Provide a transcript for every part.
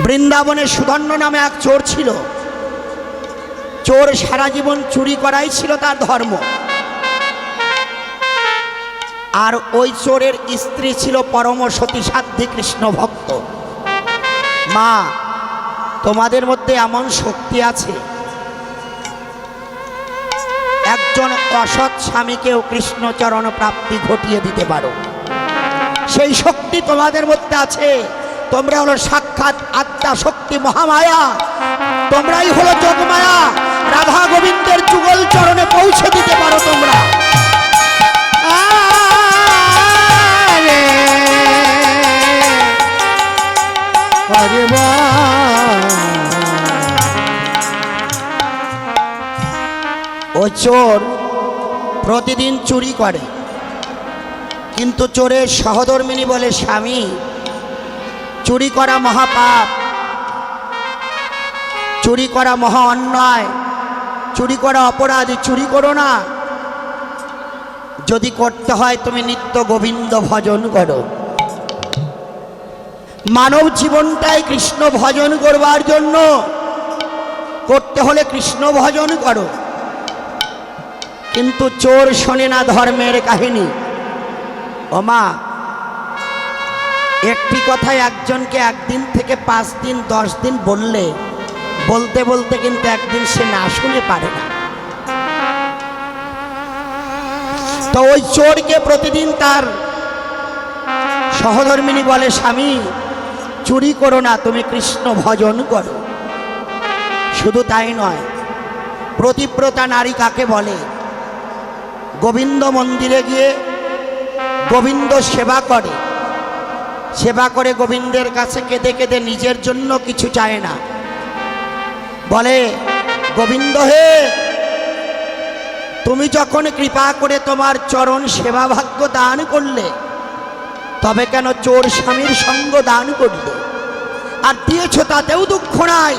বৃন্দাবনে সুধন্য নামে এক চোর ছিল। চোর সারা জীবন চুরি করাই ছিল তার ধর্ম। আর ওই চোরের স্ত্রী ছিল পরম সতী সাধ্যী কৃষ্ণ ভক্ত। মা, তোমাদের মধ্যে এমন শক্তি আছে। একজন অসৎ স্বামীকেও কৃষ্ণচরণ প্রাপ্তি ঘটিয়ে দিতে পারো। সেই শক্তি তোমাদের মধ্যে আছে। তোমরা হলো সাক্ষাৎ আত্মা শক্তি মহামায়া। তোমরাই হলো যোগমায়া। রাধা গোবিন্দের যুগল চরণে পৌঁছে দিতে পারো তোমরা। ও চোর প্রতিদিন চুরি করে। কিন্তু চোরের সহধর্মিনী বলে স্বামী চুরি করা মহাপাপ, চুরি করা মহা অন্যায়, চুরি করা অপরাধ চুরি করো না। যদি করতে হয় তুমি নিত্য গোবিন্দ ভজন করো। মানব জীবনটাই কৃষ্ণ ভজন করবার জন্য। করতে হলে কৃষ্ণ ভজন করো। কিন্তু চোর শোনে না ধর্মের কাহিনী। ও মা একটি কথায় একজনকে একদিন থেকে পাঁচ দিন, দশ দিন বললে, বলতে বলতে কিন্তু একদিন সে না শুনে পারে না। তো ওই চোরকে প্রতিদিন তার সহধর্মিনী বলে, স্বামী, চুরি করো না, তুমি কৃষ্ণ ভজন করো। শুধু তাই নয়, প্রতিব্রতা নারী কাকে বলে? গোবিন্দ মন্দিরে গিয়ে গোবিন্দ সেবা করে। সেবা করে গোবিন্দের কাছে কেঁদে কেঁদে নিজের জন্য কিছু চায় না। বলে, গোবিন্দ হে, তুমি যখন কৃপা করে তোমার চরণ সেবা ভাগ্য দান করলে, তবে কেন চোর স্বামীর সঙ্গ দান করলে? আর দিয়েছ তাতেও দুঃখ নাই।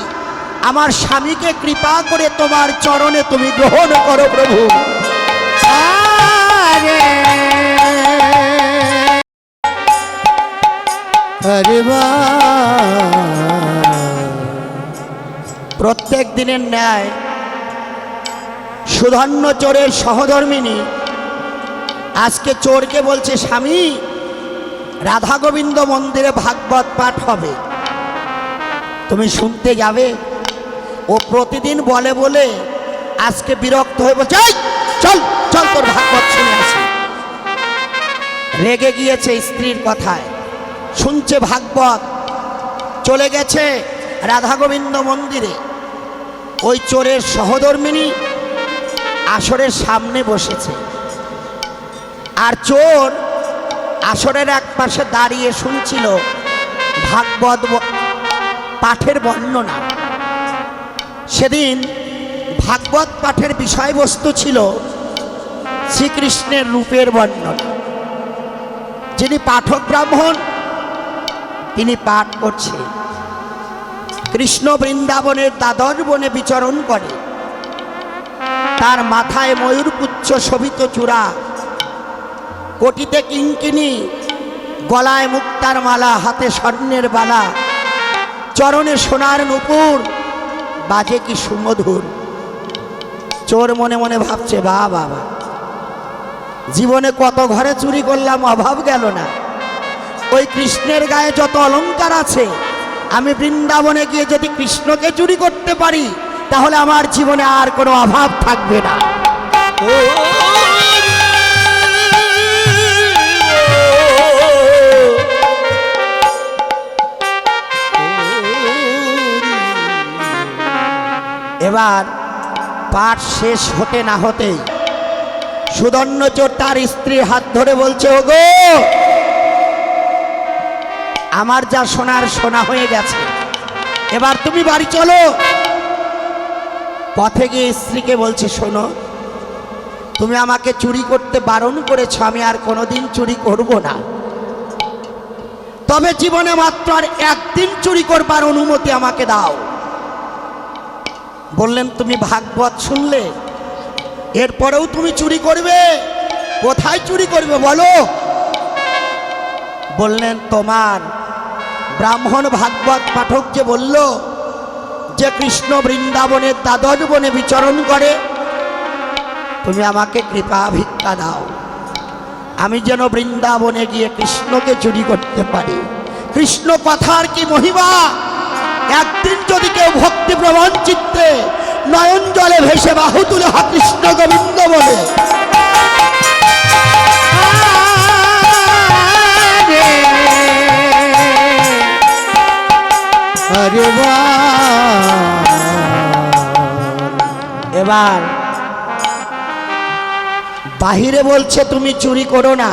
আমার স্বামীকে কৃপা করে তোমার চরণে তুমি গ্রহণ করো প্রভু। আরে! বা। প্রত্যেক দিনের ন্যায় সুধন্য চোরের সহধর্মিনী আজকে চোরকে বলছে স্বামী রাধা গোবিন্দ মন্দিরে ভাগবত পাঠ হবে। তুমি শুনতে যাবে? ও প্রতিদিন বলে বলে আজকে বিরক্ত হয়ে বলছে "এই, চল চল তোর ভাগবত শুনে আসি। রেগে গিয়েছে স্ত্রীর কথায়। শুনছে ভাগবত। চলে গেছে রাধা গোবিন্দ মন্দিরে। ওই চোরের সহধর্মিনী আসরের সামনে বসেছে। আর চোর আসরের এক পাশে দাঁড়িয়ে শুনছিল ভাগবত পাঠের বর্ণনা। সেদিন ভাগবত পাঠের বিষয়বস্তু ছিল শ্রীকৃষ্ণের রূপের বর্ণনা। যিনি পাঠক ব্রাহ্মণ তিনি পাঠ করছে কৃষ্ণ বৃন্দাবনের দ্বাদশ বনে বিচরণ করে। তার মাথায় ময়ূরপুচ্ছ শোভিত চূড়া। কোটিতে কিঙ্কিনি গলায় মুক্তার মালা, হাতে স্বর্ণের বালা। চরণে সোনার নুপুর, বাজে কি সুমধুর। চোর মনে মনে ভাবছে বা বাবা জীবনে কত ঘরে চুরি করলাম, অভাব গেল না। ওই কৃষ্ণের গায়ে যত অলঙ্কার আছে, আমি বৃন্দাবনে গিয়ে যদি কৃষ্ণকে চুরি করতে পারি, তাহলে আমার জীবনে আর কোনো অভাব থাকবে না। এবার পাঠ শেষ হতে না হতেই সুদর্ণ চোর তার স্ত্রীর হাত ধরে বলছে, ওগো আমার যা সোনার সোনা হয়ে গেছে। এবার তুমি বাড়ি চলো। পথে গিয়ে স্ত্রীকে বলছে, শোনো, তুমি আমাকে চুরি করতে বারণ করেছ, আমি আর কোনোদিন চুরি করব না। তবে জীবনে মাত্র আর একদিন চুরি করবার অনুমতি আমাকে দাও। বললেন, তুমি ভাগবত শুনলে? এরপরেও তুমি চুরি করবে? কোথায় চুরি করবে বলো? বললেন, তোমার ব্রাহ্মণ ভাগবত পাঠক যে বলল যে কৃষ্ণ বৃন্দাবনের দ্বাদশ বনে বিচরণ করে, তুমি আমাকে কৃপা ভিক্ষা দাও। আমি যেন বৃন্দাবনে গিয়ে কৃষ্ণকে চুরি করতে পারি। কৃষ্ণ কথার কি মহিমা? একদিন যদি কেউ ভক্তি প্রবণ চিত্তে নয়ন জলে ভেসে বাহু তুলে হা কৃষ্ণ গোবিন্দ বলে এবার বাহিরে বলছে, তুমি চুরি করো না।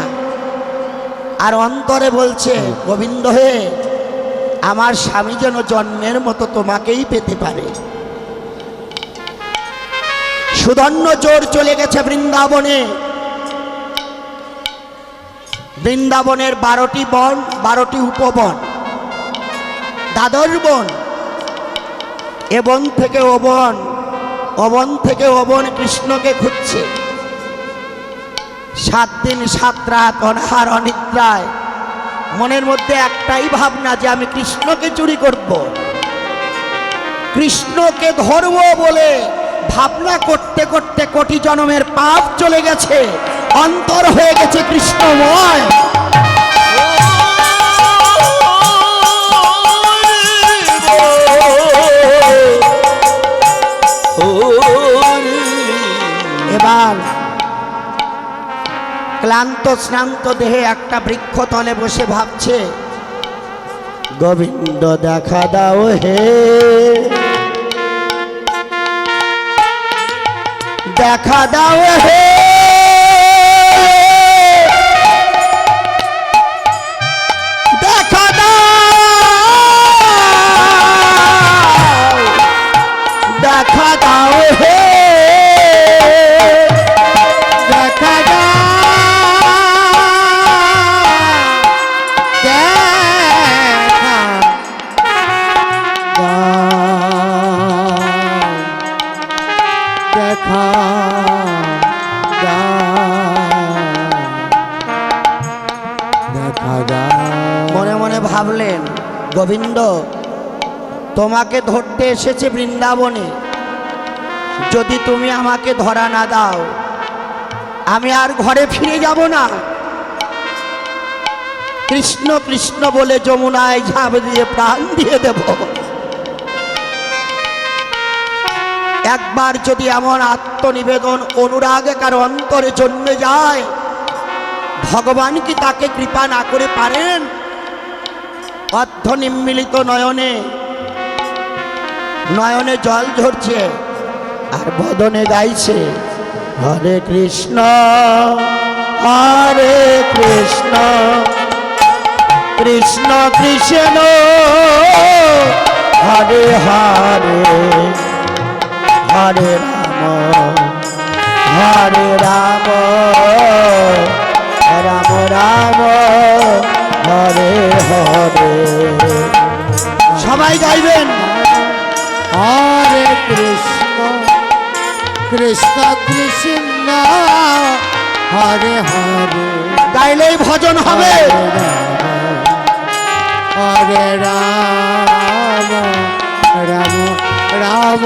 আর অন্তরে বলছে, গোবিন্দ হে, আমার স্বামী যেন জন্মের মতো তোমাকেই পেতে পারে। সুধন্য চোর চলে গেছে বৃন্দাবনে। বৃন্দাবনের বারোটি বন, বারোটি উপবন। দাদর বন। এ বন থেকে ও বন অবন থেকে অবন কৃষ্ণকে খুঁজছে। সাত দিন, সাত রাত অনাহার, অনিদ্রায়। মনের মধ্যে একটাই ভাবনা যে আমি কৃষ্ণকে চুরি করব। কৃষ্ণকে ধরব বলে ভাবনা করতে করতে কোটি জনমের পাপ চলে গেছে। অন্তর হয়ে গেছে কৃষ্ণময়। এবার ক্লান্ত শ্রান্ত দেহে একটা বৃক্ষ তলে বসে ভাবছে, গোবিন্দ, দেখা দাও হে। দেখা দাও হে। তোমাকে ধরতে এসেছে বৃন্দাবনে। যদি তুমি আমাকে ধরা না দাও, আমি আর ঘরে ফিরে যাব না। কৃষ্ণ কৃষ্ণ বলে যমুনায় ঝাঁপ দিয়ে প্রাণ দিয়ে দেব। একবার যদি এমন আত্মনিবেদন অনুরাগ কার অন্তরে জন্মে যায়, ভগবান কি তাকে কৃপা না করে পারেন? অর্ধ নিম্মিলিত নয়নে নয়নে জল ঝরছে আর বদনে গাইছে, হরে কৃষ্ণ হরে কৃষ্ণ কৃষ্ণ কৃষ্ণ, হরে হরে হরে রাম হরে রাম রাম রাম, হরে হরে। সবাই গাইবেন। হরে কৃষ্ণ কৃষ্ণ কৃষ্ণ হরে হরে। গাইলেই ভজন হবে। হরে রাম রাম রাম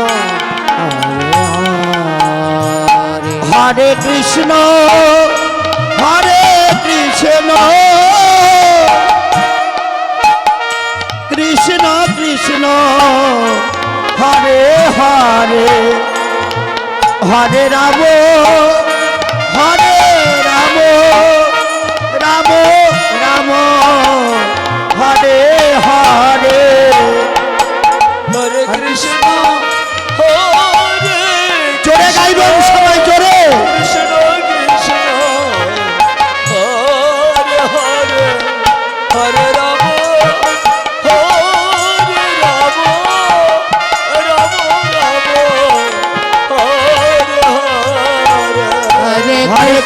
হরে। হরে কৃষ্ণ হরে কৃষ্ণ। হরে হরে রাম হরে রাম রাম রাম হরে হরে।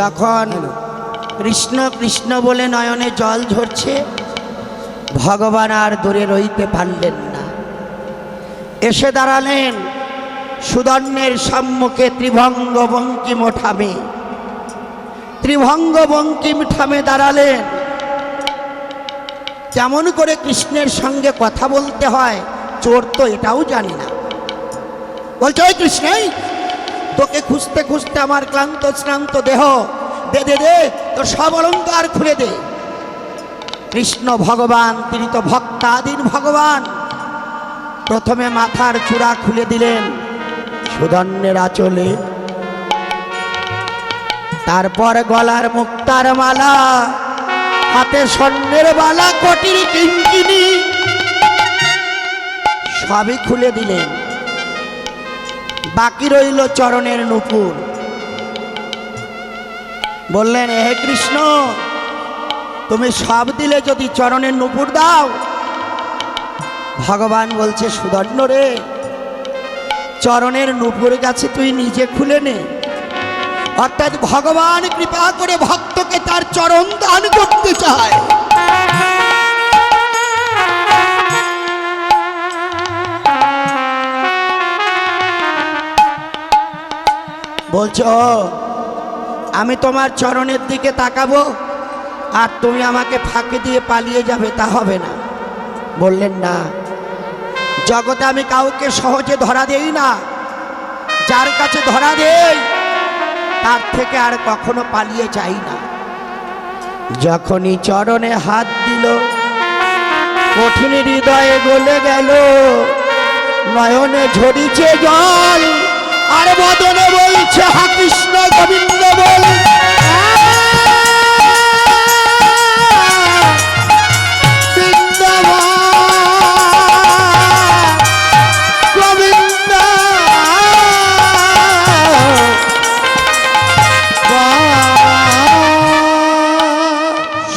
যখন কৃষ্ণ কৃষ্ণ বলে নয়নে জল ঝরছে, ভগবান আর দূরে রইতে পারলেন না। এসে দাঁড়ালেন সুদর্ণের সম্মুখে ত্রিভঙ্গ বঙ্কিম ওঠামে ত্রিভঙ্গ বঙ্কিম ঠামে দাঁড়ালেন। কেমন করে কৃষ্ণের সঙ্গে কথা বলতে হয়, চোর তো এটাও জানি না। বলছে, ওই কৃষ্ণই তোকে খুঁজতে খুঁজতে আমার ক্লান্ত শ্রান্ত দেহ। দে দে দে, তোর সব অলঙ্কার খুলে দে। কৃষ্ণ ভগবান তিনি তো ভক্তাধীন ভগবান, প্রথমে মাথার চূড়া খুলে দিলেন সুদর্ণের আঁচলে। তারপর গলার মুক্তার মালা, হাতে স্বর্ণের বালা, কটির কিঙ্কিনি, সবই খুলে দিলেন। বাকি রইল চরণের নুপুর। বললেন হে কৃষ্ণ, তুমি সব দিলে যদি চরণের নুপুর দাও? ভগবান বলছে সুদর্ণ রে, চরণের নুপুর কাছে তুই নিজে খুলে নে। অর্থাৎ ভগবান কৃপা করে ভক্তকে তার চরণ দান করতে চায়। বলছো আমি তোমার চরণের দিকে তাকাবো আর তুমি আমাকে ফাঁকি দিয়ে পালিয়ে যাবে, তা হবে না। বললেন, না, জগতে আমি কাউকে সহজে ধরা দেই না। যার কাছে ধরা দেই, তার থেকে আর কখনো পালিয়ে যাই না। যখনই চরণে হাত দিল, কঠিন হৃদয়ে গলে গেল, নয়নে ঝরিছে জল। আর বদনে বলছে, হা কৃষ্ণ গোবিন্দ বল।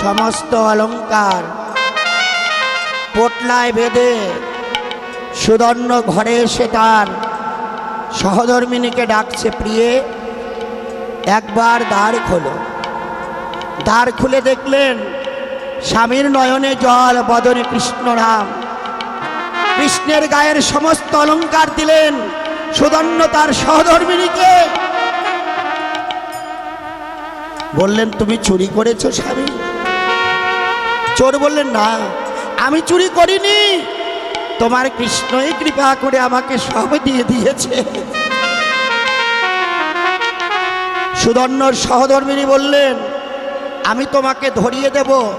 সমস্ত অলংকার পোটলায় বেঁধে সুদর্ণ ঘরে এসে তার সহধর্মিনীকে ডাকছে, প্রিয়ে, একবার দ্বার খোলো। দ্বার খুলে দেখলেন স্বামীর নয়নে জল, বদনে কৃষ্ণ নাম কৃষ্ণের গায়ের সমস্ত অলংকার দিলেন সুদর্ণ তার সহধর্মিনীকে। বললেন, তুমি চুরি করেছ স্বামী? চোর বললেন, না, আমি চুরি করিনি। তোমার কৃষ্ণই কৃপা করে আমাকে সব দিয়ে দিয়েছে। সুদর্ণর সহধর্মিনী বললেন, আমি তোমাকে ধরিয়ে দেব।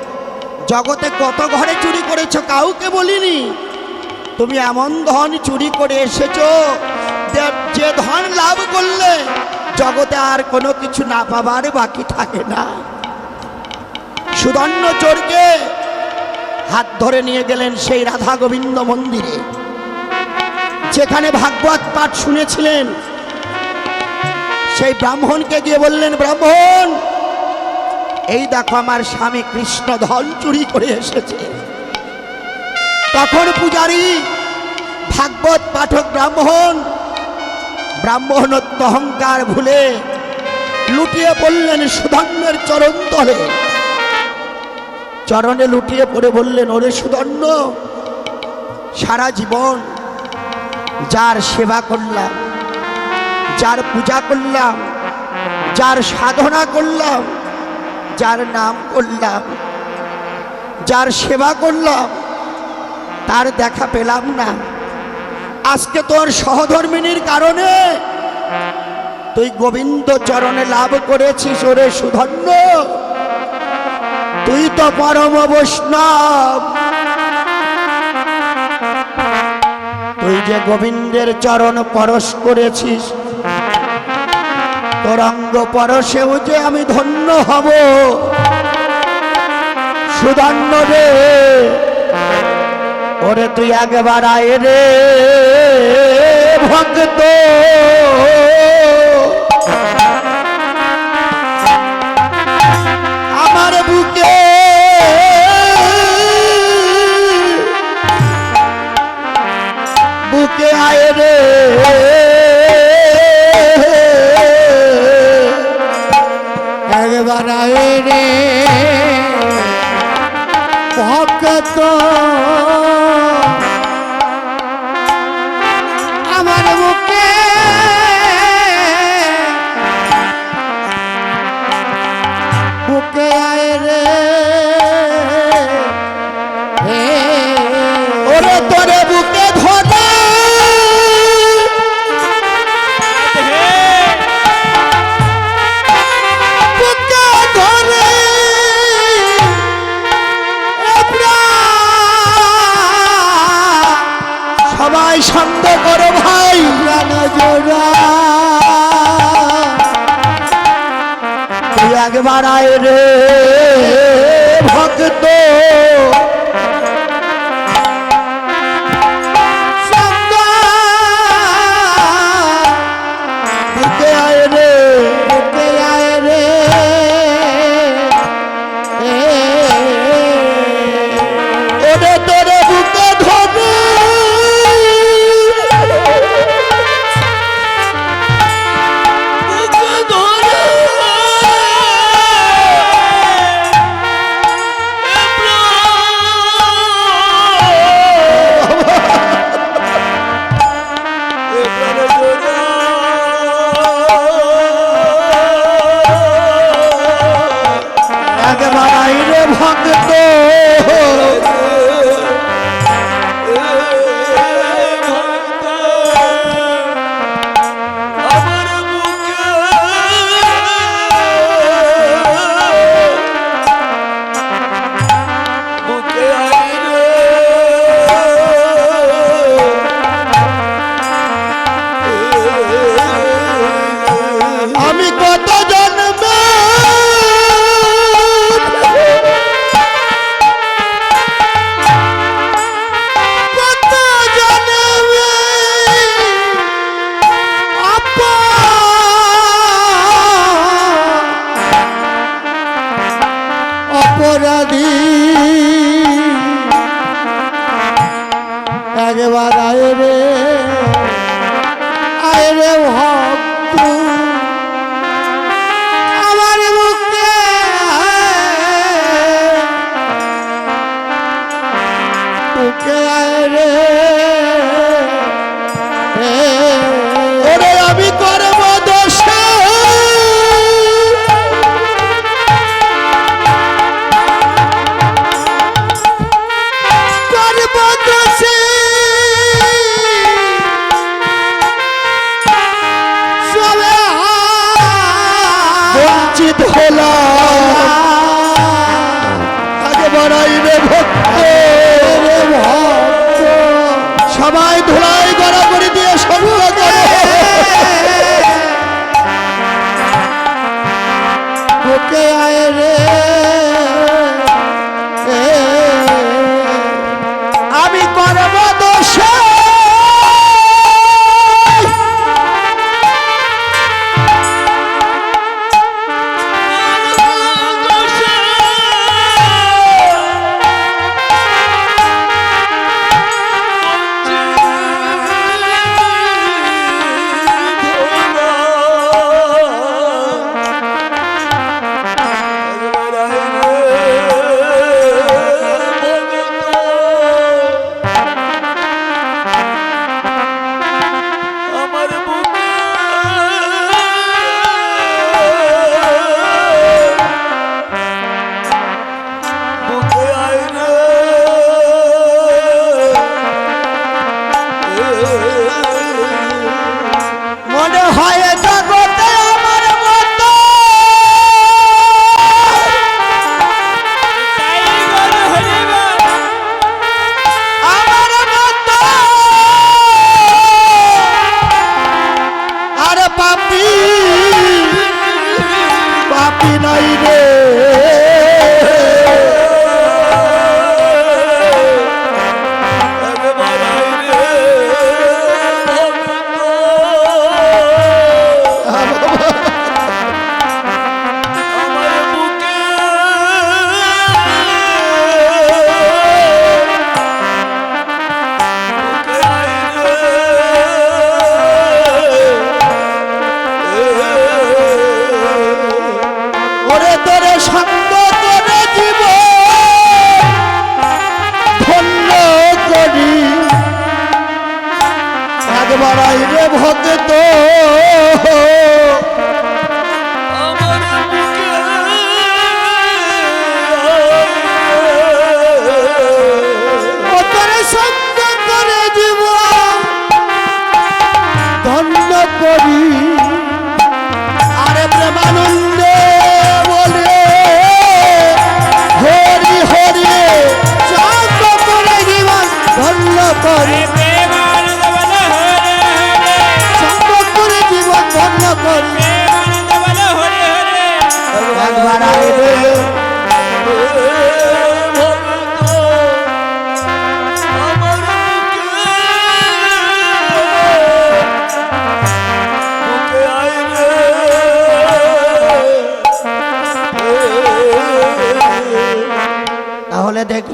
জগতে কত ঘরে চুরি করেছ কাউকে বলিনি। তুমি এমন ধন চুরি করে এসেছ যে- ধন লাভ করলে জগতে আর কোনো কিছু না পাবার বাকি থাকে না। সুদর্ণ চোরকে হাত ধরে নিয়ে গেলেন সেই রাধা গোবিন্দ মন্দিরে। যেখানে ভাগবত পাঠ শুনেছিলেন। সেই ব্রাহ্মণকে গিয়ে বললেন, ব্রাহ্মণ, এই দেখো আমার স্বামী কৃষ্ণ ধন চুরি করে এসেছে। তখন পূজারী, ভাগবত পাঠক ব্রাহ্মণ, ব্রাহ্মণত্ব অহংকার ভুলে লুটিয়ে পড়লেন সুধন্যের চরণ তলে। চরণে লুটিয়ে পড়ে বললেন, ওরে সুদণ্ড সারা জীবন যার সেবা করলাম, যার পূজা করলাম, যার সাধনা করলাম, যার নাম করলাম, যার সেবা করলাম, তার দেখা পেলাম না। আজকে তোর সহধর্মিনীর কারণে তুই গোবিন্দ চরণে লাভ করেছিস, ওরে সুধন্য তুই তো পরম বৈষ্ণব। তুই যে গোবিন্দের চরণ পরশ করেছিস, তোর অঙ্গ পরশেও যে আমি ধন্য হব। সুধন্য রে ওরে তুই একবার আয় রে ভক্ত। দিতে আয় রে? একবার আয় রে। ভক্ত সবাই শান্ত করো ভাই। একবার আয় রে ভক্ত।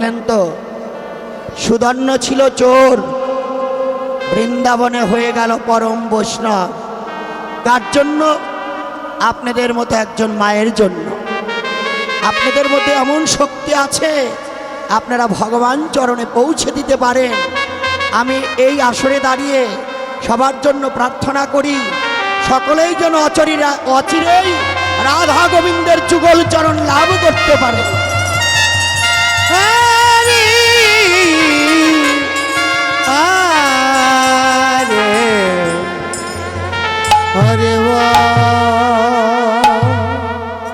দেখলেন তো ছিল চোর। বৃন্দাবনে হয়ে গেল পরম বৈষ্ণব। কার জন্য? আপনাদের মতো একজন মায়ের জন্য। আপনাদের মধ্যে এমন শক্তি আছে, আপনারা ভগবান চরণে পৌঁছে দিতে পারেন। আমি এই আসরে দাঁড়িয়ে সবার জন্য প্রার্থনা করি, সকলেই যেন অচরিরা, অচিরেই রাধা গোবিন্দের যুগল চরণ লাভ করতে পারে। হ্যাঁ あれは